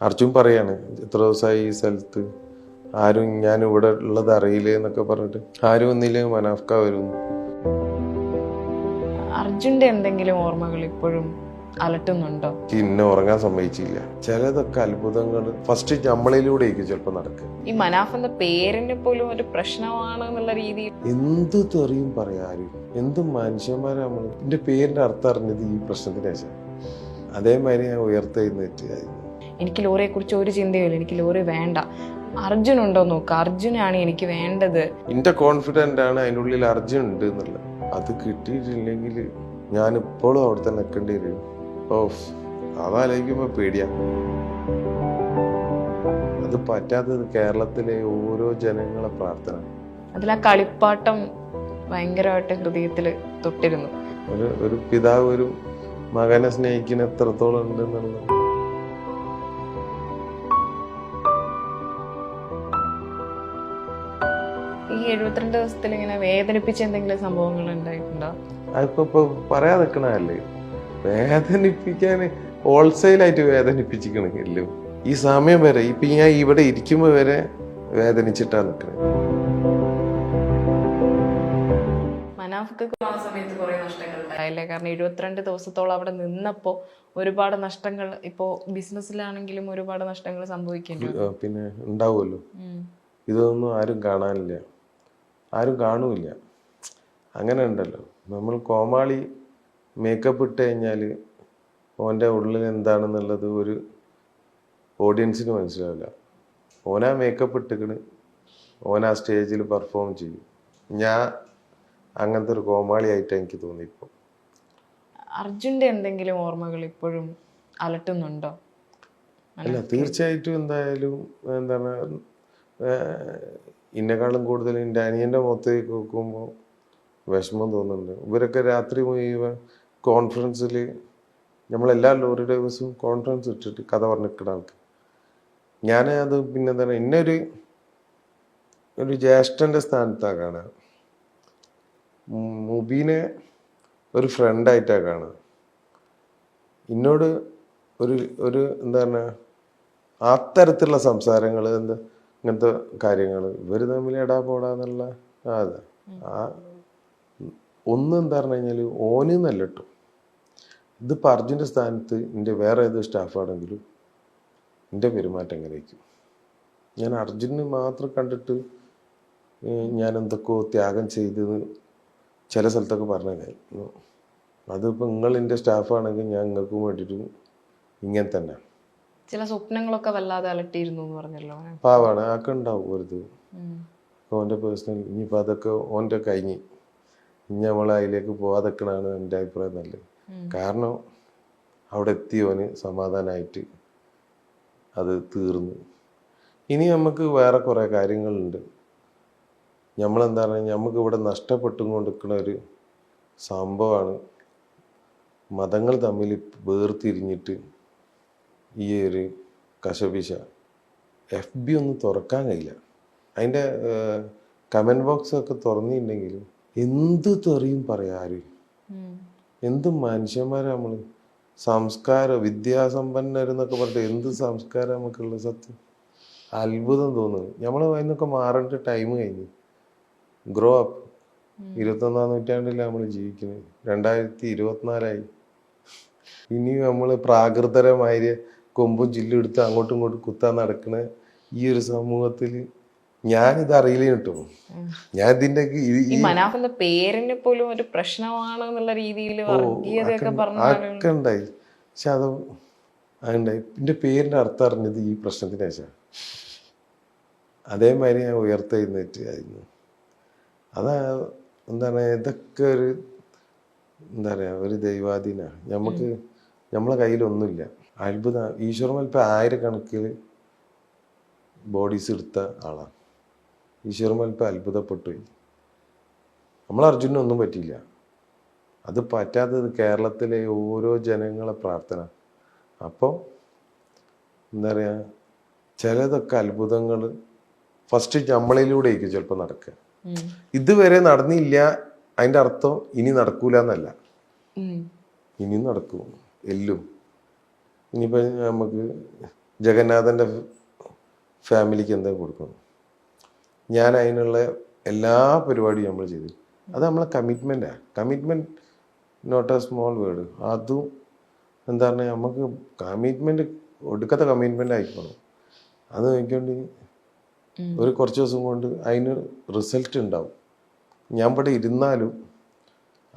അർജുൻ പറയാണ് എത്ര ദിവസമായി ഈ സ്ഥലത്ത്? ആരും ഞാൻ ഇവിടെ ഉള്ളത് അറിയില്ലേ എന്നൊക്കെ പറഞ്ഞിട്ട് ആരും ഒന്നില്ലേ മനാഫ്ക വരുന്നു അർജുന്റെ എന്തെങ്കിലും ഓർമ്മകൾ ഇപ്പോഴും അലട്ടുന്നുണ്ടോ? ഇന്നെ ഉറങ്ങാൻ സമ്മതിച്ചില്ല. ചിലതൊക്കെ അത്ഭുതങ്ങൾ ഫസ്റ്റ് നമ്മളിലൂടെയായിരിക്കും ചിലപ്പോ നടക്കുക. ഈ മനാഫ് എന്ന പേരിന് പോലും ഒരു പ്രശ്നമാണ് എന്നുള്ള രീതിയിൽ. എന്ത് തെറിയും പറയാ ആരും എന്ത് മനുഷ്യന്മാരാ നമ്മൾ എന്റെ പേരിന്റെ അർത്ഥം അറിഞ്ഞത് ഈ പ്രശ്നത്തിന് ശേഷം അതേമാതിരി ഞാൻ ഉയർത്തെഴുന്നേറ്റായിരുന്നു എനിക്ക് ലോറിയെ കുറിച്ച് ഒരു ചിന്തയില്ല എനിക്ക് ലോറി വേണ്ട. അർജുൻ ഉണ്ടോ നോക്ക്. അർജുനാണ് എനിക്ക് വേണ്ടത്. എന്റെ കോൺഫിഡന്റ് ആണ് അതിന്റെ ഉള്ളിൽ അർജുൻ ഉണ്ട് എന്നുള്ളത്. അത് കിട്ടിയിട്ടില്ലെങ്കിൽ ഞാൻ ഇപ്പോഴും അവിടെ തന്നെ നിൽക്കേണ്ടി വരും. ഓ അതാലോചിക്കുമ്പോ പേടിയാ. അത് പറ്റാത്തത് കേരളത്തിലെ ഓരോ ജനങ്ങളെ പ്രാർത്ഥന. അതിൽ ആ കളിപ്പാട്ടം ഭയങ്കരമായിട്ട് ഹൃദയത്തിൽ തൊട്ടിരുന്നു. ഒരു ഒരു പിതാവ് ഒരു മകനെ സ്നേഹിക്കുന്ന എത്രത്തോളം ഉണ്ടെന്നുള്ളത്. എഴുപത്തിരണ്ട് ദിവസത്തിൽ ഇങ്ങനെ വേദനിപ്പിച്ച എന്തെങ്കിലും സംഭവങ്ങൾ ഉണ്ടായിട്ടുണ്ടോ? അതിപ്പോ ഇപ്പൊ പറയാൻ നിക്കണല്ലേ വേദനിപ്പിക്കാൻ ഹോൾസെയിലായിട്ട് വേദനിപ്പിച്ചിക്കണെങ്കിലും ഈ സമയം വരെ ഇപ്പൊ ഞാൻ ഇവിടെ ഇരിക്കുമ്പോ വരെ വേദനിച്ചിട്ടാ നിക്കണേ. മനാഫ്ക്ക് ആ സമയത്ത് കുറെ നഷ്ടങ്ങൾ ഉണ്ടായില്ലേ? കാരണം എഴുപത്തിരണ്ട് ദിവസത്തോളം അവിടെ നിന്നപ്പോൾ ഒരുപാട് നഷ്ടങ്ങൾ ഇപ്പോ ബിസിനസ്സിലാണെങ്കിലും ഒരുപാട് നഷ്ടങ്ങൾ സംഭവിക്കേണ്ടി പിന്നെ ഉണ്ടാവുമല്ലോ. ഇതൊന്നും ആരും കാണാനില്ല. ആരും കാണൂല അങ്ങനെ ഉണ്ടല്ലോ. നമ്മൾ കോമാളി മേക്കപ്പ് ഇട്ട് കഴിഞ്ഞാൽ ഓന്റെ ഉള്ളിൽ എന്താണെന്നുള്ളത് ഒരു ഓഡിയൻസിന് മനസ്സിലാവില്ല. ഓനാ മേക്കപ്പ് ഇട്ടിക്കണ് ഓൻ ആ സ്റ്റേജിൽ പെർഫോം ചെയ്യും. ഞാൻ അങ്ങനത്തെ ഒരു കോമാളി കോമാളിയായിട്ട് എനിക്ക് തോന്നി ഇപ്പോൾ അർജുന്റെ എന്തെങ്കിലും ഓർമ്മകൾ ഇപ്പോഴും അലട്ടുന്നുണ്ടോ? അല്ല തീർച്ചയായിട്ടും എന്തായാലും എന്താണ് ഇന്നെക്കാളും കൂടുതൽ എന്റെ അനിയന്റെ മുഖത്തേക്ക് നോക്കുമ്പോൾ വിഷമം തോന്നുന്നുണ്ട്. ഇവരൊക്കെ രാത്രി മുഴുവൻ കോൺഫറൻസിൽ നമ്മളെല്ലാ ലോറി ഡ്രൈവേഴ്സും കോൺഫറൻസ് ഇട്ടിട്ട് കഥ പറഞ്ഞിരിക്കുന്ന ആൾക്ക്. ഞാൻ അത് പിന്നെ തന്നെ എന്നെ ഒരു ജ്യേഷ്ഠന്റെ സ്ഥാനത്താണ് കാണുക. മുബീനെ ഒരു ഫ്രണ്ടായിട്ടാണ് കാണുക. എന്നോട് ഒരു ഒരു എന്താ പറയുക തരത്തിലുള്ള സംസാരങ്ങൾ എന്താ ഇങ്ങനത്തെ കാര്യങ്ങൾ ഇവർ തമ്മിൽ എടാ പോടാന്നുള്ള അത് ആ ഒന്ന് എന്താ പറഞ്ഞു കഴിഞ്ഞാൽ ഓന് നല്ല ഇത് ഇതിപ്പോൾ അർജുന്റെ സ്ഥാനത്ത് എന്റെ വേറെ ഏത് സ്റ്റാഫാണെങ്കിലും എന്റെ പെരുമാറ്റം എങ്ങനെയായിരിക്കും? ഞാൻ അർജുനെ മാത്രം കണ്ടിട്ട് ഞാൻ എന്തൊക്കെയോ ത്യാഗം ചെയ്ത് ചില സ്ഥലത്തൊക്കെ പറഞ്ഞു അതിപ്പോൾ നിങ്ങൾ എന്റെ സ്റ്റാഫാണെങ്കിൽ ഞാൻ നിങ്ങൾക്കും വേണ്ടിയിട്ട് ഇങ്ങനെ തന്നെ. ചില സ്വപ്നങ്ങളൊക്കെ വല്ലാതെ അലട്ടിയിരുന്നു എന്ന് പറഞ്ഞല്ലോ. പാവാണ് ആക്കെ ഉണ്ടാവും ഓന്റെ ഓന്റെ പേഴ്സണൽ ഇനിയിപ്പോൾ അതൊക്കെ ഓന്റെ കഴിഞ്ഞ്. ഇനി നമ്മൾ അതിലേക്ക് പോവാതെക്കണാണ് എന്റെ അഭിപ്രായം നല്ലത്. കാരണം അവിടെ എത്തിയോന് സമാധാനമായിട്ട് അത് തീർന്നു. ഇനി നമുക്ക് വേറെ കുറേ കാര്യങ്ങളുണ്ട്. നമ്മളെന്താ പറയുക നമുക്ക് ഇവിടെ നഷ്ടപ്പെട്ടും കൊണ്ടിരിക്കുന്ന ഒരു സംഭവമാണ് മതങ്ങൾ തമ്മിൽ വേർതിരിഞ്ഞിട്ട് ഈ ഒരു കശപിശ. എഫ് ബി ഒന്നും തുറക്കാൻ കഴിയില്ല. അതിന്റെ കമന്റ് ബോക്സ് ഒക്കെ തുറന്നിട്ടുണ്ടെങ്കിൽ എന്ത് തെറിയും പറയാം ആരും? ഉം. എന്ത് മനുഷ്യന്മാരാ നമ്മൾ സംസ്കാരം വിദ്യാസമ്പന്നരെന്നൊക്കെ പറഞ്ഞിട്ട് എന്ത് സംസ്കാരം നമുക്കുള്ളത് സത്യം? അത്ഭുതം തോന്നുന്നു. നമ്മൾ അതിനൊക്കെ മാറേണ്ട ടൈം കഴിഞ്ഞു. ഗ്രോ അപ്പ് ഇരുപത്തൊന്നാം നൂറ്റാണ്ടിലാണ് നമ്മൾ ജീവിക്കുന്നത് രണ്ടായിരത്തി ഇരുപത്തിനാലായി. ഇനിയും നമ്മൾ പ്രാകൃതരമായ കൊമ്പും ചില്ലും എടുത്ത് അങ്ങോട്ടും ഇങ്ങോട്ടും കുത്താൻ നടക്കണ ഈ ഒരു സമൂഹത്തിൽ ഞാനിത് അറിയില്ല കേട്ടോ ഞാൻ ഇതിന്റെ പേരിന് പോലും ഒരു പ്രശ്നമാണ് എന്നുള്ള രീതിയിൽ ഒക്കെ ഉണ്ടായി. പക്ഷെ അത് അതുണ്ടായി എന്റെ പേരിന്റെ അർത്ഥം അറിഞ്ഞത് ഈ പ്രശ്നത്തിന് ശേഷം അതേമാതിരി ഞാൻ ഉയർത്തെഴുന്നേറ്റായിരുന്നു അതാ എന്താണ് ഇതൊക്കെ ഒരു എന്താ പറയുക ഒരു ദൈവാധീന നമുക്ക് നമ്മളെ കയ്യിലൊന്നുമില്ല. അത്ഭുത ഈശ്വരൻ ഇപ്പം ആയിരക്കണക്കിൽ ബോഡീസ് എടുത്ത ആളാണ്. ഈശ്വരൻ ഇപ്പം അത്ഭുതപ്പെട്ടു. നമ്മൾ അർജുനൊന്നും പറ്റിയില്ല. അത് പറ്റാത്തത് കേരളത്തിലെ ഓരോ ജനങ്ങളെ പ്രാർത്ഥന. അപ്പോൾ എന്താ പറയുക ചിലതൊക്കെ അത്ഭുതങ്ങൾ ഫസ്റ്റ് നമ്മളിലൂടെയായിരിക്കും ചിലപ്പോൾ നടക്കുക. ഇതുവരെ നടന്നില്ല അതിന്റെ അർത്ഥം ഇനി നടക്കൂല എന്നല്ല. ഇനിയും ഇനി നടക്കും. എല്ലും. ഇനിയിപ്പോൾ നമുക്ക് ജഗന്നാഥന്റെ ഫാമിലിക്ക് എന്താ കൊടുക്കുന്നു ഞാൻ അതിനുള്ള എല്ലാ പരിപാടിയും നമ്മൾ ചെയ്തു. അത് നമ്മളെ കമ്മിറ്റ്മെന്റാണ് commitment not a small word അതും എന്താ പറഞ്ഞാൽ നമുക്ക് കമ്മിറ്റ്മെന്റ് ഒടുക്കത്തെ കമ്മിറ്റ്മെന്റ് ആയിക്കോണം അത് നോക്കിക്കൊണ്ട് ഒരു കുറച്ച് ദിവസം കൊണ്ട് അതിന് റിസൾട്ട് ഉണ്ടാവും. ഞാൻ ഇവിടെ ഇരുന്നാലും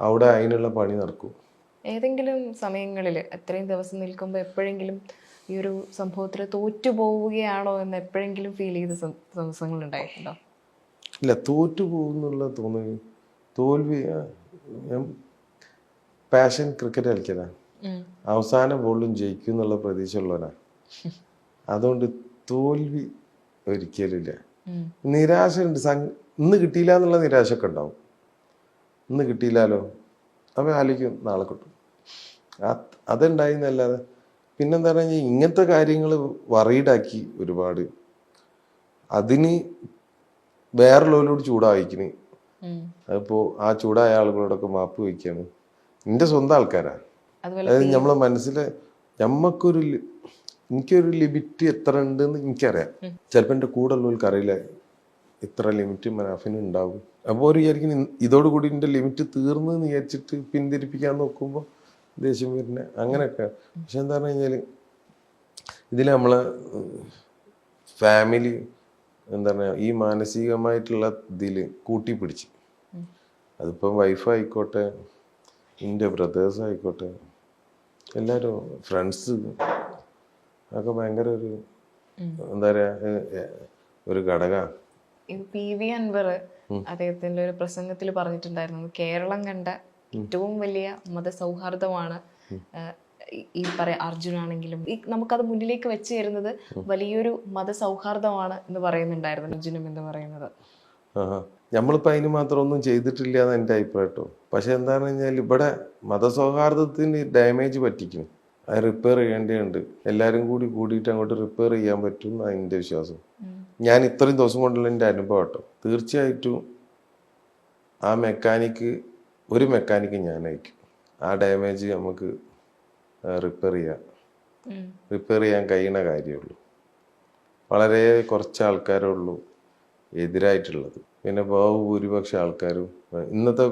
അവിടെ അതിനുള്ള പണി നടക്കും. ഏതെങ്കിലും സമയങ്ങളിൽ എത്രയും ദിവസം നിൽക്കുമ്പോൾ എപ്പോഴെങ്കിലും ഈ ഒരു സംഭവത്തിൽ തോറ്റു പോവുകയാണോ എന്ന് എപ്പോഴെങ്കിലും ഫീൽ ചെയ്ത ദിവസങ്ങൾ ഉണ്ടായിട്ടുണ്ടോ? ഇല്ല തോറ്റു പോകുന്നുള്ള തോന്നുന്നു തോൽവി പാഷൻ ക്രിക്കറ്റ് കളിക്കലാ. ഉം. അവസാന ബോളിലും ജയിക്കും എന്നുള്ള പ്രതീക്ഷ ഉള്ളവനാ അതുകൊണ്ട് തോൽവി ഒരിക്കലില്ല. നിരാശ ഉണ്ട് ഇന്ന് കിട്ടിയില്ല എന്നുള്ള നിരാശ ഒക്കെ ഉണ്ടാവും. ഇന്ന് കിട്ടിയില്ലാലോ? അപ്പം ആലോചിക്കും നാളെ കിട്ടും. അതുണ്ടായി എന്നല്ലാതെ പിന്നെന്താ പറഞ്ഞാൽ ഇങ്ങനത്തെ കാര്യങ്ങൾ വറീഡാക്കി ഒരുപാട്. അതിന് വേറുള്ളവരോട് ചൂടായിക്കണ്. അതിപ്പോ ആ ചൂടായ ആളുകളോടൊക്കെ മാപ്പ് വയ്ക്കാണ് എന്റെ സ്വന്തം ആൾക്കാരാ. അതായത് നമ്മളെ മനസ്സിലെ നമ്മക്കൊരു എനിക്കൊരു ലിമിറ്റ് എത്ര ഉണ്ടെന്ന് എനിക്കറിയാം. ചിലപ്പോൾ എന്റെ കൂടെ ഉള്ളവർക്ക് അറിയില്ല ഇത്ര ലിമിറ്റ് മനാഫിന് ഉണ്ടാവും. അപ്പോൾ ഒരു വിചാരിക്കും ഇൻ- ഇതോടുകൂടി എന്റെ ലിമിറ്റ് തീർന്നു എന്ന് വിചാരിച്ചിട്ട് പിന്തിരിപ്പിക്കാൻ നോക്കുമ്പോൾ ദേഷ്യം വരുന്നത് അങ്ങനെയൊക്കെ. പക്ഷെ എന്താ പറഞ്ഞു കഴിഞ്ഞാൽ ഇതിൽ നമ്മളെ ഫാമിലി എന്താ പറയുക ഈ മാനസികമായിട്ടുള്ള ഇതിൽ കൂട്ടിപ്പിടിച്ച്. അതിപ്പം വൈഫ് ആയിക്കോട്ടെ എന്റെ ബ്രദേഴ്സ് ആയിക്കോട്ടെ എല്ലാവരും ഫ്രണ്ട്സ് ഒക്കെ ഭയങ്കര ഒരു എന്താ പറയുക ഒരു ഘടകമാണ് പി വി അൻവർ അദ്ദേഹത്തിന്റെ ഒരു പ്രസംഗത്തിൽ പറഞ്ഞിട്ടുണ്ടായിരുന്നു കേരളം കണ്ട ഏറ്റവും വലിയ മതസൗഹാർദ്ദമാണ് ഈ- പറയാം അർജുനാണെങ്കിലും. ഈ നമുക്കത് മുന്നിലേക്ക് വെച്ച് തരുന്നത് വലിയൊരു മതസൗഹാർദ്ദമാണ് എന്ന് പറയുന്നുണ്ടായിരുന്നു അർജുനം എന്ന് പറയുന്നത്. നമ്മളിപ്പോൾ അതിന് മാത്രം ഒന്നും ചെയ്തിട്ടില്ല എന്ന് എന്റെ അഭിപ്രായം കേട്ടോ. പക്ഷെ എന്താണെന്ന് കഴിഞ്ഞാൽ ഇവിടെ മതസൗഹാർദ്ദത്തിന് ഡാമേജ് പറ്റിക്കും അത് റിപ്പയർ ചെയ്യേണ്ടതുണ്ട്. എല്ലാവരും കൂടി കൂടിയിട്ട് അങ്ങോട്ട് റിപ്പയർ ചെയ്യാൻ പറ്റും എന്നാണ് എന്റെ വിശ്വാസം. ഞാൻ ഇത്രയും ദിവസം കൊണ്ടുള്ള എന്റെ അനുഭവം കേട്ടോ. തീർച്ചയായിട്ടും ആ മെക്കാനിക്ക് ഒരു മെക്കാനിക്ക് ഞാൻ അയക്കും ആ ഡാമേജ് നമുക്ക് റിപ്പയർ ചെയ്യാം. റിപ്പയർ ചെയ്യാൻ കഴിയുന്ന കാര്യമുള്ളൂ വളരെ കുറച്ച് ആൾക്കാരേ ഉള്ളൂ എതിരായിട്ടുള്ളത്. പിന്നെ ബഹുഭൂരിപക്ഷം ആൾക്കാരും ഇന്നത്തെ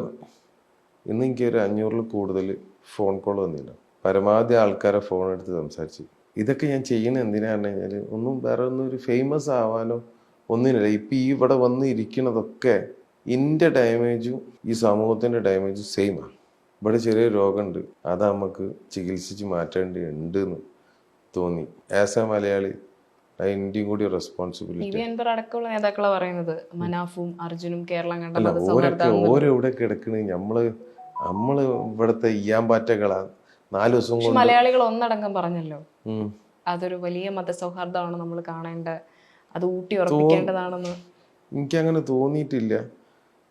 ഇന്ന് എനിക്ക് ഒരു അഞ്ഞൂറിൽ കൂടുതൽ ഫോൺ കോൾ വന്നില്ല. പരമാവധി ആൾക്കാരെ ഫോൺ എടുത്ത് സംസാരിച്ച്. ഇതൊക്കെ ഞാൻ ചെയ്യുന്ന എന്തിനാണെന്ന് കഴിഞ്ഞാൽ ഒന്നും വേറെ ഒന്നും ഒരു ഫേമസ് ആവാനോ ഒന്നിനില്ല ഇപ്പം ഈ ഇവിടെ വന്ന് എന്റെ ഡാമേജും ഈ സമൂഹത്തിന്റെ ഡാമേജും സെയിമാണ് ഇവിടെ ചെറിയ രോഗമുണ്ട് അത് നമുക്ക് ചികിത്സിച്ച് മാറ്റേണ്ടതുണ്ട് എന്ന് തോന്നി. ആസ് എ മലയാളി അതിന്റെയും കൂടി റെസ്പോൺസിബിലിറ്റി അടക്കമുള്ള നേതാക്കളാ പറയുന്നത്? മനാഫും അർജുനും കേരളം കണ്ട അല്ല ഓരൊക്കെ മതസൗഹാർദ്ദം ഓരോ ഇവിടെ കിടക്കണ്. നമ്മൾ നമ്മൾ ഇവിടുത്തെ ഇയ്യാമ്പാറ്റകളാ. നാല് ദിവസം കൊണ്ട് മലയാളികൾ ഒന്നടങ്കം പറഞ്ഞല്ലോ. അതൊരു വലിയ മതസൗഹാർദ്ദമാണ് നമ്മൾ കാണേണ്ട അത് ഊട്ടി ഉറപ്പിക്കേണ്ടതാണെന്ന്. എനിക്കങ്ങനെ തോന്നിയിട്ടില്ല.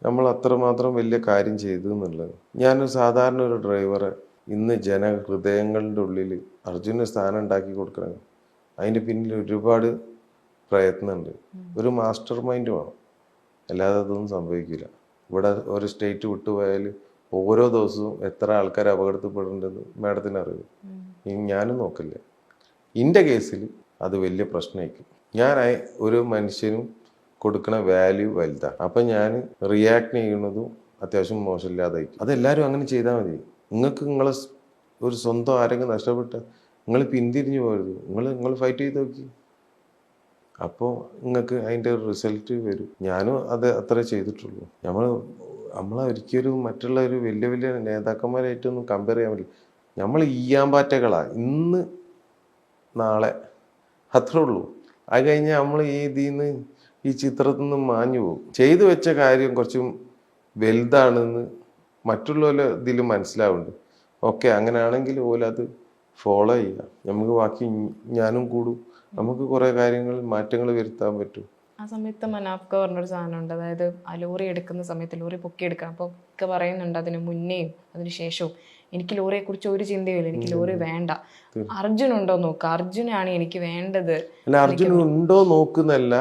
നമ്മൾ അത്രമാത്രം വലിയ കാര്യം ചെയ്തു എന്നുള്ളത്. ഞാനൊരു സാധാരണ ഒരു ഡ്രൈവറെ ഇന്ന് ജനഹൃദയങ്ങളുടെ ഉള്ളിൽ അർജുന സ്ഥാനം ഉണ്ടാക്കി കൊടുക്കണം അതിന്റെ പിന്നിൽ ഒരുപാട് പ്രയത്നമുണ്ട്. ഒരു മാസ്റ്റർ മൈൻഡ് വേണം. അല്ലാതെ അതൊന്നും സംഭവിക്കില്ല ഇവിടെ ഒരു സ്റ്റേറ്റ് വിട്ടുപോയാൽ ഓരോ ദിവസവും എത്ര ആൾക്കാർ അപകടത്തിൽപ്പെടുന്നുണ്ടെന്ന് മാഡത്തിന് അറിയും ഇനി ഞാനും നോക്കില്ല. എന്റെ കേസിൽ അത് വലിയ പ്രശ്നമായിരിക്കും. ഞാൻ ഒരു മനുഷ്യനും കൊടുക്കുന്ന വാല്യൂ വലുതാണ് അപ്പം ഞാൻ റിയാക്ട് ചെയ്യുന്നതും അത്യാവശ്യം മോശമില്ലാതായിരിക്കും. അതെല്ലാവരും അങ്ങനെ ചെയ്താൽ മതി. നിങ്ങൾക്ക് നിങ്ങളെ ഒരു സ്വന്തം ആരെങ്കിലും നഷ്ടപ്പെട്ട നിങ്ങൾ പിന്തിരിഞ്ഞു പോകരുത്. നിങ്ങൾ നിങ്ങൾ ഫൈറ്റ് ചെയ്ത് നോക്കി. അപ്പോൾ നിങ്ങൾക്ക് അതിന്റെ റിസൾട്ട് വരും. ഞാനും അത് അത്രേ ചെയ്തിട്ടുള്ളൂ. നമ്മൾ നമ്മളെ ഒരിക്കലും മറ്റുള്ള ഒരു വലിയ വലിയ നേതാക്കന്മാരായിട്ടൊന്നും കമ്പയർ ചെയ്യാൻ പറ്റില്ല. നമ്മൾ ഈയാമ്പാറ്റകളാണ് ഇന്ന് നാളെ അത്രേ ഉള്ളൂ. അത് കഴിഞ്ഞാൽ നമ്മൾ ഈ ഇതിൽ നിന്ന് ഈ ചിത്രത്തിൽ നിന്ന് മാഞ്ഞു പോകും. ചെയ്തു വെച്ച കാര്യം കുറച്ചും വലുതാണെന്ന് മറ്റുള്ളവരെ ഇതിൽ മനസ്സിലാവുന്നുണ്ട്. ഓക്കെ അങ്ങനെയാണെങ്കിൽ ഓല അത് ഫോളോ ചെയ്യുക. നമുക്ക് ബാക്കി ഞാനും കൂടും. നമുക്ക് കുറേ കാര്യങ്ങൾ മാറ്റങ്ങൾ വരുത്താൻ പറ്റും. ആ സമയത്ത് മനാഫ്ക പറഞ്ഞൊരു സാധനമുണ്ട്. അതായത് ആ ലോറി എടുക്കുന്ന സമയത്ത് ലോറി പൊക്കിയെടുക്കുക അപ്പോൾ ഒക്കെ പറയുന്നുണ്ട് അതിന് മുന്നേയും അതിന് ശേഷവും. എനിക്ക് ലോറിയെ കുറിച്ച് ഒരു ചിന്തയില്ല എനിക്ക് ലോറി വേണ്ട. അർജുൻ ഉണ്ടോ നോക്കുക അർജുനാണ് എനിക്ക് വേണ്ടത്. അല്ല അർജുൻ ഉണ്ടോ നോക്കുന്നല്ല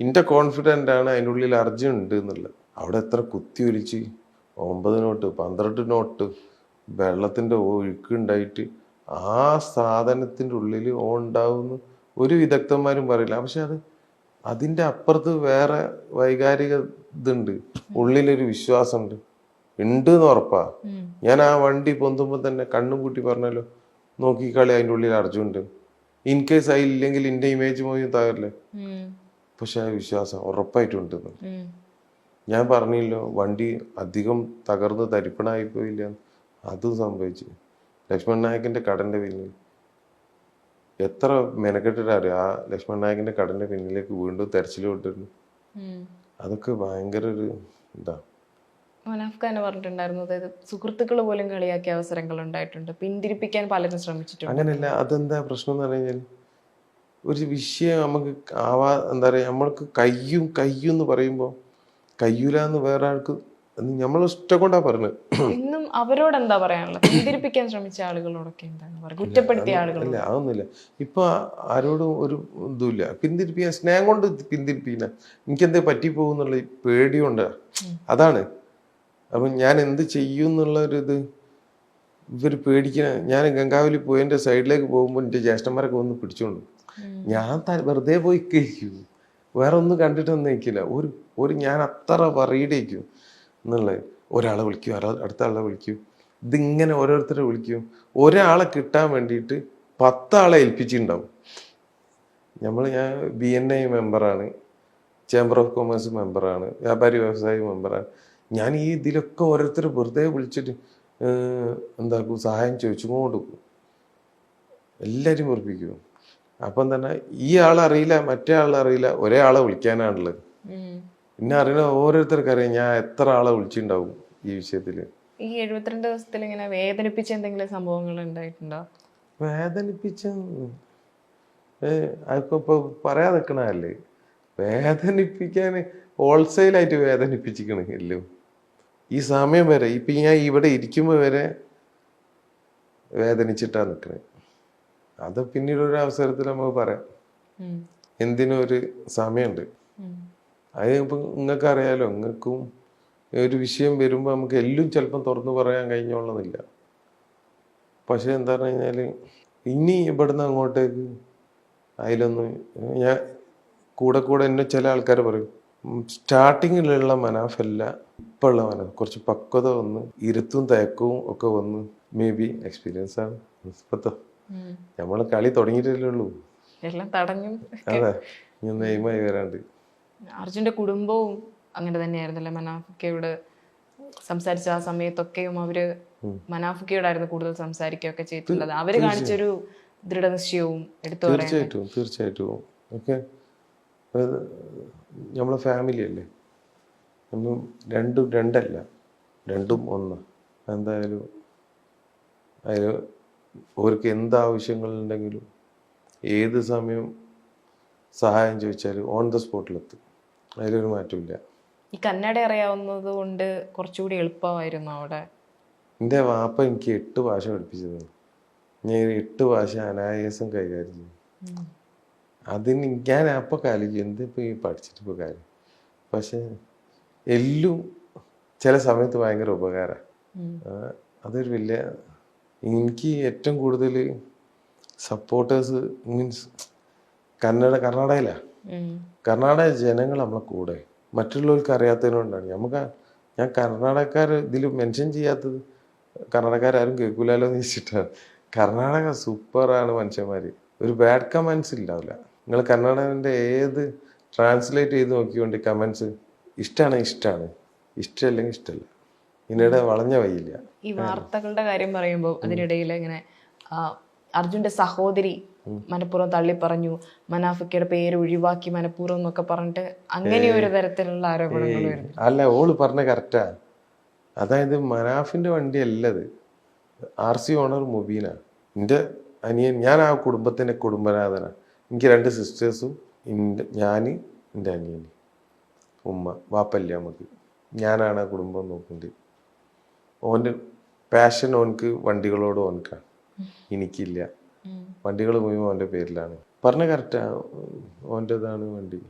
എന്റെ കോൺഫിഡന്റ് ആണ് അതിന്റെ ഉള്ളിൽ അർജുൻ ഉണ്ട് എന്നുള്ളത്. അവിടെ എത്ര കുത്തി ഒലിച്ച്? ഒമ്പത് നോട്ട് പന്ത്രണ്ട് നോട്ട് വെള്ളത്തിന്റെ ഒഴുക്കുണ്ടായിട്ട് ആ സാധനത്തിന്റെ ഉള്ളിൽ ഓ ഉണ്ടാവുമെന്ന് ഒരു വിദഗ്ധന്മാരും പറയില്ല. പക്ഷെ അത് അതിന്റെ അപ്പുറത്ത് വേറെ വൈകാരിക ഇതുണ്ട്. ഉള്ളിലൊരു വിശ്വാസമുണ്ട്. ഉണ്ട് എന്ന് ഉറപ്പാ ഞാൻ ആ വണ്ടി പൊന്തുമ്പോൾ തന്നെ കണ്ണും കൂട്ടി പറഞ്ഞല്ലോ നോക്കിക്കളി അതിന്റെ ഉള്ളിൽ അർജുൻ ഉണ്ട് ഇൻ കേസ് അതില്ലെങ്കിൽ എന്റെ ഇമേജ് പോയി തകരില്ലേ ഉം. പക്ഷെ ആ വിശ്വാസം ഉറപ്പായിട്ടുണ്ട്. ഞാൻ പറഞ്ഞില്ലോ വണ്ടി അധികം തകർന്ന് തരിപ്പണായി പോയില്ല അതും സംഭവിച്ചു. ലക്ഷ്മൺ നായകന്റെ കടന്റെ പിന്നിൽ. എത്ര മെനക്കെട്ടിട്ടറിയാം? ആ ലക്ഷ്മൺ നായകന്റെ കടന്റെ പിന്നിലേക്ക് വീണ്ടും തെരച്ചിൽ വിട്ടിരുന്നു. അതൊക്കെ ഭയങ്കര ഒരു എന്താ മനാഫ് തന്നെ പറഞ്ഞിട്ടുണ്ടായിരുന്നു. അതായത് സുഹൃത്തുക്കൾ പോലും കളിയാക്കിയ അവസരങ്ങൾ ഉണ്ടായിട്ടുണ്ട്. പിന്തിരിപ്പിക്കാൻ പലരും ശ്രമിച്ചിട്ടുണ്ട്. അങ്ങനെയല്ല അതെന്താ പ്രശ്നം എന്ന് പറഞ്ഞു കഴിഞ്ഞാൽ ഒരു വിഷയം നമുക്ക് ആവാ എന്താ പറയുക നമ്മൾക്ക് കയ്യും കയ്യും എന്ന് പറയുമ്പോൾ കയ്യൂല എന്ന് വേറെ ആൾക്ക് നമ്മൾ ഇഷ്ടം കൊണ്ടാ പറഞ്ഞത്. ഇന്നും അവരോട് എന്താ പറയാനുള്ളത്? പിന്തിരിപ്പിക്കാൻ ശ്രമിച്ച ആളുകളോടൊക്കെ എന്താണ് പറയുക? കുറ്റപ്പെടുത്തിയ ആളുകൾ അല്ല അതൊന്നുമില്ല. ഇപ്പൊ ആരോടും ഒരു ഇതുമില്ല. പിന്തിരിപ്പിക്കാൻ സ്നേഹം കൊണ്ട് പിന്തിരിപ്പിക്കുന്ന എനിക്ക് എന്തേ പറ്റിപ്പോകുന്നുള്ള ഈ പേടിയുണ്ട്. അതാണ്. അപ്പൊ ഞാൻ എന്ത് ചെയ്യും എന്നുള്ള ഒരു ഇത് ഇവർ പേടിക്കണ ഞാൻ ഗംഗാവലി പോയി എന്റെ സൈഡിലേക്ക് പോകുമ്പോൾ എന്റെ ജ്യേഷ്ഠന്മാരൊക്കെ ഒന്ന് പിടിച്ചോണ്ട് ഞാൻ വെറുതെ പോയി കഴിക്കും വേറെ ഒന്നും കണ്ടിട്ടൊന്നും നിൽക്കില്ല ഒരു ഒരു ഞാൻ അത്ര പറയിടേക്കും എന്നുള്ളത് ഒരാളെ വിളിക്കും ഒരാൾ അടുത്ത ആളെ വിളിക്കും. ഇതിങ്ങനെ ഓരോരുത്തരെ വിളിക്കും. ഒരാളെ കിട്ടാൻ വേണ്ടിയിട്ട് പത്താളെ ഏൽപ്പിച്ചിട്ടുണ്ടാവും. നമ്മൾ ഞാൻ ബി എൻ ഐ മെമ്പറാണ് ചേംബർ ഓഫ് കൊമേഴ്സ് മെമ്പറാണ് വ്യാപാരി വ്യവസായി മെമ്പറാണ് ഞാൻ ഈ ഇതിലൊക്കെ ഓരോരുത്തർ വെറുതെ വിളിച്ചിട്ട് എന്താക്കും സഹായം ചോദിച്ചു കൊടുക്കും എല്ലാവരും വെറുപ്പിക്കും. അപ്പം തന്നെ ഈ ആളറിയില്ല മറ്റേ ആളറിയില്ല ഒരേ ആളെ വിളിക്കാനാണുള്ളത്. പിന്നെ അറിയണ ഓരോരുത്തർക്കും അറിയാം ഞാൻ എത്ര ആളെ വിളിച്ചിട്ടുണ്ടാവും ഈ വിഷയത്തിൽ. ഈ എഴുപത്തിരണ്ട് ദിവസത്തിൽ ഇങ്ങനെ വേദനിപ്പിച്ച എന്തെങ്കിലും സംഭവങ്ങൾ ഉണ്ടായിട്ടുണ്ടോ? വേദനിപ്പിച്ച അതിപ്പോ ഇപ്പൊ നിക്കണല്ലേ വേദനിപ്പിക്കാൻ ഹോൾസെയിലായിട്ട് വേദനിപ്പിച്ചിക്കണ് എല്ലോ. ഈ സമയം വരെ ഇപ്പൊ ഞാൻ ഇവിടെ ഇരിക്കുമ്പോ വരെ വേദനിച്ചിട്ടാ നിക്കണേ. അത് പിന്നീട് ഒരു അവസരത്തിൽ നമുക്ക് പറയാം. എന്തിനും ഒരു സമയമുണ്ട്. അത് ഇപ്പൊ നിങ്ങൾക്ക് അറിയാലോ നിങ്ങൾക്കും ഒരു വിഷയം വരുമ്പോൾ നമുക്ക് എല്ലാം ചിലപ്പം തുറന്നു പറയാൻ കഴിഞ്ഞോളന്നില്ല പക്ഷെ എന്താ പറഞ്ഞു കഴിഞ്ഞാൽ ഇനി ഇവിടുന്ന് അങ്ങോട്ടേക്ക് അതിലൊന്നും ഞാൻ കൂടെ കൂടെ എന്നെ ചില ആൾക്കാർ പറയും സ്റ്റാർട്ടിങ്ങിലുള്ള മനാഫല്ല ഇപ്പോഴുള്ള മനാഫ് കുറച്ച് പക്വത വന്ന് ഇരുത്തും തയക്കവും ഒക്കെ വന്ന് മേ ബി എക്സ്പീരിയൻസ് ആണ് ഇപ്പത്തോ ഉം. നമ്മൾ കളി തുടങ്ങിയിട്ടല്ലേ ഉള്ളൂ. എല്ലാം തടഞ്ഞു. അതെ നെയ്മായി വരാണ്ട്. അർജുന്റെ കുടുംബവും അങ്ങനെ തന്നെയായിരുന്നല്ലേ മനാഫിക്കയോട് സംസാരിച്ച ആ സമയത്തൊക്കെയും അവർ മനാഫിക്കയോടായിരുന്നു കൂടുതൽ സംസാരിക്കുകയൊക്കെ ചെയ്തിട്ടുള്ളത്. അവർ കാണിച്ചൊരു ദൃഢനിശ്ചയവും എടുത്തു തീർച്ചയായിട്ടും തീർച്ചയായിട്ടും. ഓക്കെ. നമ്മളെ ഫാമിലി അല്ലേ? ഒന്നും രണ്ടും രണ്ടല്ല. രണ്ടും ഒന്ന്. എന്തായാലും അതിൽ അവർക്ക് എന്ത് ആവശ്യങ്ങളുണ്ടെങ്കിലും ഏത് സമയം സഹായം ചോദിച്ചാലും ഓൺ ദ സ്പോട്ടിലെത്തും അതിലൊരു മാറ്റമില്ല. ഈ കന്നഡ അറിയാവുന്നത് കൊണ്ട് കുറച്ചുകൂടി എളുപ്പമായിരുന്നു അവിടെ. എന്റെ വാപ്പ എനിക്ക് എട്ട് ഭാഷ പഠിപ്പിച്ചത് ഞാൻ എട്ട് ഭാഷ അനായാസം കൈകാര്യം ചെയ്യും. അതിന് ഞാൻ അപ്പൊ കാലിക്കും എന്തിപ്പോ ഈ പഠിച്ചിട്ട് ഇപ്പൊ കാര്യം? പക്ഷെ എല്ലും ചില സമയത്ത് ഭയങ്കര ഉപകാരമാണ് അതൊരു വലിയ എനിക്ക് ഏറ്റവും കൂടുതൽ സപ്പോർട്ടേഴ്സ് മീൻസ് കന്നഡ കർണാടകയിലാ. കർണാടക ജനങ്ങൾ നമ്മളെ കൂടെ. മറ്റുള്ളവർക്ക് അറിയാത്തതിനോണ്ടാണ് നമുക്ക് ഞാൻ കർണാടകക്കാർ ഇതിൽ മെൻഷൻ ചെയ്യാത്തത് കർണാടകക്കാരും കേൾക്കൂലല്ലോ എന്ന് വെച്ചിട്ടാണ് കർണാടക സൂപ്പറാണ് മനുഷ്യന്മാർ ഒരു ബാഡ് കമൻസ് ഉണ്ടാവില്ല നിങ്ങൾ കർണാടകന്റെ ഏത് ട്രാൻസ്ലേറ്റ് ചെയ്ത് നോക്കിക്കൊണ്ട് കമൻസ് ഇഷ്ടമാണ് ഇഷ്ടമാണ് ഇഷ്ടമല്ലെങ്കിൽ ഇഷ്ടമല്ല. ഇതിനിടെ വളഞ്ഞ വയ്യില്ല ഈ വാർത്തകളുടെ കാര്യം പറയുമ്പോൾ അതിനിടയിൽ ഇങ്ങനെ അർജുന്റെ സഹോദരി മനഃപൂർവം തള്ളി പറഞ്ഞു മനാഫിക്കയുടെ പേര് ഒഴിവാക്കി മനഃപൂർവം എന്നൊക്കെ പറഞ്ഞിട്ട് അങ്ങനെ ഒരു തരത്തിലുള്ള ആരോപണങ്ങൾ അല്ല ഓൾ പറഞ്ഞ കറക്റ്റാ. അതായത് മനാഫിന്റെ വണ്ടി അല്ലത് ആർ സി ഓണർ മുബീന. എന്റെ അനിയൻ ഞാൻ ആ കുടുംബത്തിന്റെ കുടുംബനാഥന. എനിക്ക് രണ്ട് സിസ്റ്റേഴ്സും എന്റെ ഞാൻ എന്റെ അനിയൻ ഉമ്മ വാപ്പല്ല നമുക്ക്. ഞാനാണ് ആ കുടുംബം നോക്കുന്നത് ഓന്റെ പാഷൻ ഓനക്ക് വണ്ടികളോട് ഓനക്കാണ് എനിക്കില്ല. വണ്ടികൾ മുഴുവൻ ഓന്റെ പേരിലാണ്. പറഞ്ഞ കറക്റ്റാ ഓന്റെതാണ് വണ്ടി.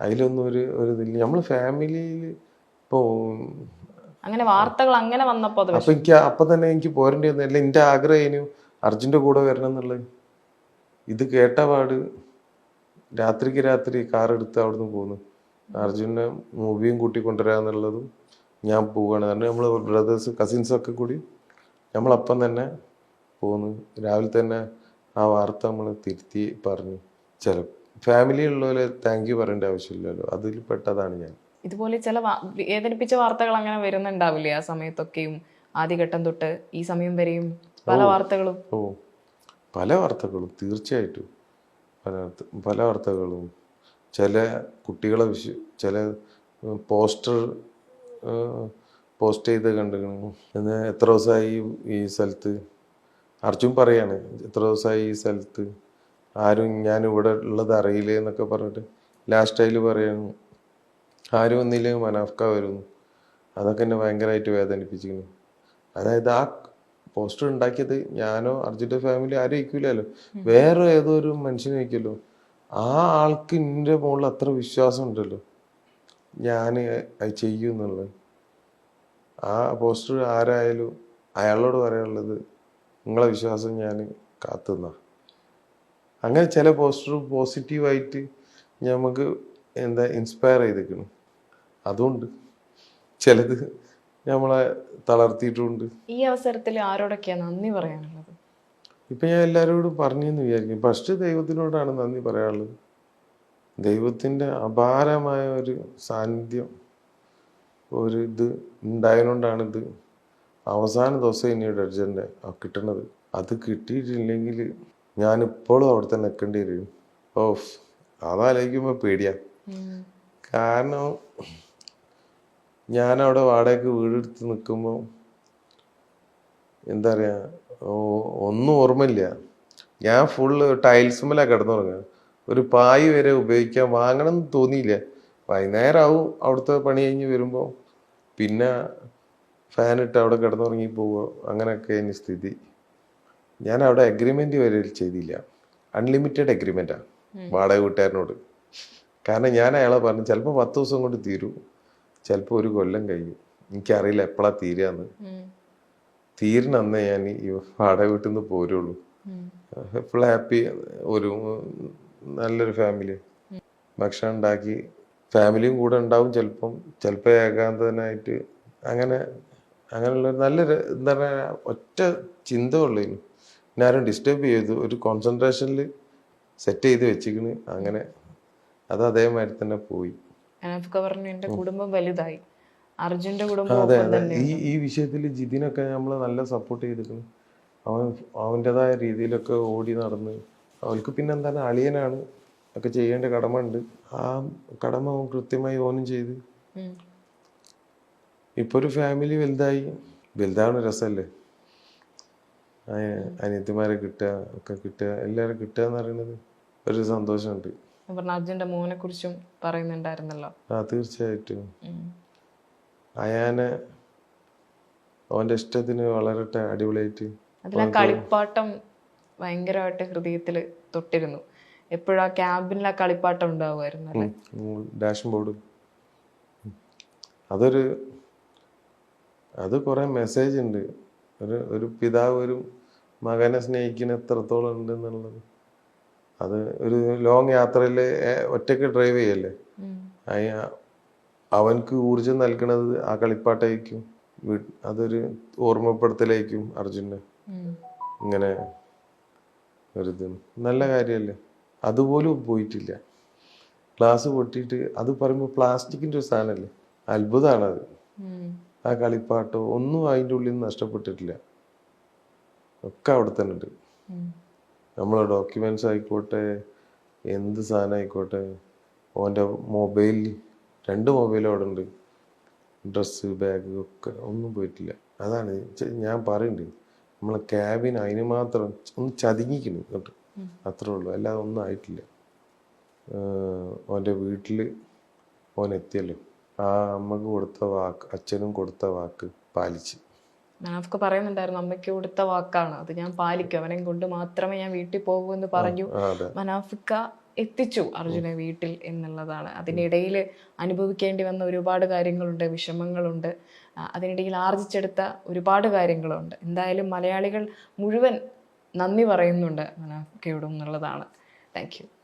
അതിലൊന്നും ഒരു ഒരു ഇതില്ല. നമ്മൾ ഫാമിലിയിൽ ഇപ്പോൾ അങ്ങനെ വാർത്തകൾ അങ്ങനെ വന്നപ്പോൾ അപ്പം എനിക്ക് അപ്പൊ തന്നെ എനിക്ക് പോരേണ്ടി വന്നില്ല എന്റെ ആഗ്രഹം ഇനി അർജുന്റെ കൂടെ വരണം എന്നുള്ളത്. ഇത് കേട്ട പാട് രാത്രിക്ക് രാത്രി കാർ എടുത്ത് അവിടുന്ന് പോകുന്നു അർജുനെ മൂവിയും കൂട്ടി കൊണ്ടുവരാന്നുള്ളതും ഞാൻ പോവുകയാണ് കാരണം നമ്മൾ ബ്രദേഴ്സ് കസിൻസ് ഒക്കെ കൂടി നമ്മളപ്പം തന്നെ പോന്നു രാവിലെ തന്നെ ആ വാർത്ത നമ്മൾ തിരുത്തി പറഞ്ഞു. ചില ഫാമിലി ഉള്ളവരെ താങ്ക് യു പറയേണ്ട ആവശ്യമില്ലല്ലോ. അതിൽ പെട്ടതാണ് ഞാൻ. ഇതുപോലെ ചില വേദനിപ്പിച്ച വാർത്തകൾ അങ്ങനെ വരുന്നുണ്ടാവില്ലേ ആ സമയത്തൊക്കെയും ആദ്യഘട്ടം തൊട്ട് ഈ സമയം വരെയും? പല വാർത്തകളും. ഓ. പല വാർത്തകളും തീർച്ചയായിട്ടും. പല പല വാർത്തകളും. ചില കുട്ടികളെ വിശ്വ ചില പോസ്റ്റർ പോസ്റ്റ് ചെയ്ത് കണ്ടിരുന്നു എന്ന് എത്ര ദിവസമായി ഈ സ്ഥലത്ത്? അർജുൻ പറയാണ് എത്ര ദിവസമായി ഈ സ്ഥലത്ത്? ആരും ഞാൻ ഇവിടെ ഉള്ളത് അറിയില്ലേ എന്നൊക്കെ പറഞ്ഞിട്ട് ലാസ്റ്റ് അതിൽ പറയാണ് ആരും ഒന്നില്ലെങ്കിൽ മനാഫ്ക വരുന്നു. അതൊക്കെ എന്നെ ഭയങ്കരമായിട്ട് വേദനിപ്പിച്ചിരുന്നു അതായത് ആ പോസ്റ്റർ ഉണ്ടാക്കിയത് ഞാനോ അർജുന്റെ ഫാമിലി ആരും ഇരിക്കില്ലല്ലോ വേറെ ഏതോ ഒരു മനുഷ്യനെ വയ്ക്കുമല്ലോ ആ ആൾക്ക് എന്റെ മുകളിൽ അത്ര വിശ്വാസം ഉണ്ടല്ലോ. ഞാൻ അത് ചെയ്യും എന്നുള്ളത്. ആ പോസ്റ്റർ ആരായാലും അയാളോട് പറയാനുള്ളത് നിങ്ങളെ വിശ്വാസം ഞാൻ കാത്തുന്ന. അങ്ങനെ ചില പോസ്റ്റർ പോസിറ്റീവായിട്ട് നമുക്ക് എന്താ ഇൻസ്പയർ ചെയ്തിരിക്കണം അതുകൊണ്ട് ചിലത് നമ്മളെ തളർത്തിയിട്ടുണ്ട്. ഈ അവസരത്തിൽ ആരോടൊക്കെയാണ് നന്ദി പറയാനുള്ളത്? ഇപ്പം ഞാൻ എല്ലാവരോടും പറഞ്ഞെന്ന് വിചാരിക്കും ഫസ്റ്റ് ദൈവത്തിനോടാണ് നന്ദി പറയാനുള്ളത്. ദൈവത്തിന്റെ അപാരമായ ഒരു സാന്നിധ്യം ഒരു ഇത് ഉണ്ടായതുകൊണ്ടാണ് ഇത് അവസാന ദിവസം ഇനി ഡർജന്റെ കിട്ടണത്. അത് കിട്ടിയിട്ടില്ലെങ്കിൽ ഞാനിപ്പോഴും അവിടെ തന്നെ നിൽക്കേണ്ടി വരും. ഓ അതാലോചിക്കുമ്പോൾ പേടിയാ. കാരണം ഞാനവിടെ വാടകയ്ക്ക് വീടെടുത്ത് നിൽക്കുമ്പോൾ എന്താ പറയുക ഒന്നും ഓർമ്മയില്ല. ഞാൻ ഫുള്ള് ടൈൽസുമല കിടന്നുറങ്ങുക. ഒരു പായ് വരെ ഉപയോഗിക്കാൻ വാങ്ങണം എന്ന് തോന്നിയില്ല. വൈകുന്നേരം ആവും അവിടുത്തെ പണി കഴിഞ്ഞ് വരുമ്പോൾ പിന്നെ ഫാൻ ഇട്ട് അവിടെ കിടന്നുറങ്ങി പോവുക. അങ്ങനെയൊക്കെ അതിന് സ്ഥിതി. ഞാൻ അവിടെ അഗ്രിമെന്റ് വരെ ചെയ്തില്ല. അൺലിമിറ്റഡ് അഗ്രിമെന്റാണ് വാടക വീട്ടുകാരനോട്. കാരണം ഞാൻ അയാളെ പറഞ്ഞു ചിലപ്പോൾ പത്ത് ദിവസം കൊണ്ട് തീരും. ചിലപ്പോൾ ഒരു കൊല്ലം കഴിയും. എനിക്കറിയില്ല എപ്പോഴാ തീരാന്ന്. തീരുന്ന അന്നേ ഞാൻ ഈ വാടക വീട്ടിൽ നിന്ന് പോരുള്ളൂ. എപ്പോഴും ഹാപ്പി. ഒരു നല്ലൊരു ഫാമിലി ഭക്ഷണം ഉണ്ടാക്കി ഫാമിലിയും കൂടെ ഉണ്ടാവും ചിലപ്പം. ചിലപ്പോൾ ഏകാന്തനായിട്ട് അങ്ങനെ അങ്ങനെയുള്ള നല്ലൊരു എന്താ പറയുക ഒറ്റ ചിന്ത ഉള്ളതിന് ആരും ഡിസ്റ്റർബ് ചെയ്തു ഒരു കോൺസെൻട്രേഷനിൽ സെറ്റ് ചെയ്ത് വെച്ചിക്കണ് അങ്ങനെ അത് അതേമാതിരി തന്നെ പോയി. പറഞ്ഞു. എന്റെ കുടുംബം വലുതായി. അർജുന്റെ കുടുംബം അതെ അതെ. ഈ ഈ വിഷയത്തിൽ ജിതിനൊക്കെ നമ്മൾ നല്ല സപ്പോർട്ട് ചെയ്തിരിക്കുന്നു അവൻ അവന്റെതായ രീതിയിലൊക്കെ ഓടി നടന്ന് അവൾക്ക് പിന്നെ എന്താണ് അളിയനാണ്. ഒക്കെ ചെയ്യേണ്ട കടമ ഉണ്ട് ആ കടമ കൃത്യമായി ഓനും ചെയ്ത്. ഇപ്പൊ ഒരു ഫാമിലി വലുതായി. വലുതാണ് രസമല്ലേ അനിയത്തിമാരെ കിട്ടുക ഒക്കെ കിട്ടുക എല്ലാവരും കിട്ടുക എന്ന് പറയുന്നത് ഒരു സന്തോഷമുണ്ട്. അർജുന്റെ മോനെ കുറിച്ചും പറയുന്നുണ്ടായിരുന്നല്ലോ. ആ തീർച്ചയായിട്ടും. അയാനെ അവന്റെ ഇഷ്ടത്തിന് വളരട്ടെ അടിപൊളിയായിട്ട്. കളിപ്പാട്ടം ഭയങ്കരമായിട്ട് ഹൃദയത്തിൽ തൊട്ടിരുന്നു. എപ്പോഴും ആ ക്യാബിനിൽ ആ കളിപ്പാട്ടം ഉണ്ടാവുമായിരുന്നു അല്ലേ? ഡാഷ് ബോർഡ് അതൊരു അത് കുറെ മെസ്സേജ് ഉണ്ട്. ഒരു ഒരു പിതാവ് ഒരു മകനെ സ്നേഹിക്കുന്ന എത്രത്തോളം ഉണ്ട് എന്നുള്ളത്. അത് ഒരു ലോങ് യാത്രയിൽ ഒറ്റയ്ക്ക് ഡ്രൈവ് ചെയ്യല്ലേ? അവൻക്ക് ഊർജം നൽകണത് ആ കളിപ്പാട്ടായിരിക്കും. അതൊരു ഓർമ്മപ്പെടുത്തലായിരിക്കും അർജുന് ഇങ്ങനെ ഇത്. നല്ല കാര്യമല്ലേ? അതുപോലും പോയിട്ടില്ല. ഗ്ലാസ് പൊട്ടിയിട്ട് അത് പറയുമ്പോൾ പ്ലാസ്റ്റിക്കിന്റെ ഒരു സാധനമല്ലേ? അത്ഭുതമാണ് അത് ആ കളിപ്പാട്ടോ ഒന്നും അതിന്റെ ഉള്ളിൽ നിന്ന് നഷ്ടപ്പെട്ടിട്ടില്ല. ഒക്കെ അവിടെ തന്നെ ഉണ്ട്. നമ്മളെ ഡോക്യുമെന്റ്സ് ആയിക്കോട്ടെ എന്ത് സാധനം ആയിക്കോട്ടെ ഓന്റെ മൊബൈൽ രണ്ട് മൊബൈൽ അവിടെ ഉണ്ട്. ഡ്രസ്സ് ബാഗ് ഒക്കെ ഒന്നും പോയിട്ടില്ല. അതാണ് ഞാൻ പറയുന്നുണ്ട് നമ്മളെ ക്യാബിൻ അതിന് മാത്രം ഒന്ന് ചതുങ്ങിക്കണം കേട്ടോ അത്രേ ഉള്ളൂ. അല്ലാതെ ഒന്നും ആയിട്ടില്ല. ഓന്റെ വീട്ടിൽ ഓൻ എത്തിയല്ലോ. ആ അമ്മയ്ക്ക് കൊടുത്ത വാക്ക് അച്ഛനും കൊടുത്ത വാക്ക് പാലിച്ച്. ഞാനൊക്കെ പറയുന്നുണ്ടായിരുന്നു അമ്മയ്ക്ക് കൊടുത്ത വാക്കാണ്. അത് ഞാൻ പാലിക്കും. അവനെ കൊണ്ട് മാത്രമേ ഞാൻ വീട്ടിൽ പോകൂ എന്ന് പറഞ്ഞു. മനാഫിക്ക എത്തിച്ചു അർജുനെ വീട്ടിൽ എന്നുള്ളതാണ്. അതിനിടയിൽ അനുഭവിക്കേണ്ടി വന്ന ഒരുപാട് കാര്യങ്ങളുണ്ട് വിഷമങ്ങളുണ്ട്. അതിനിടയിൽ ആർജിച്ചെടുത്ത ഒരുപാട് കാര്യങ്ങളുണ്ട്. എന്തായാലും മലയാളികൾ മുഴുവൻ നന്ദി പറയുന്നുണ്ട്. മനാഫിക്കയോടും എന്നുള്ളതാണ്. താങ്ക്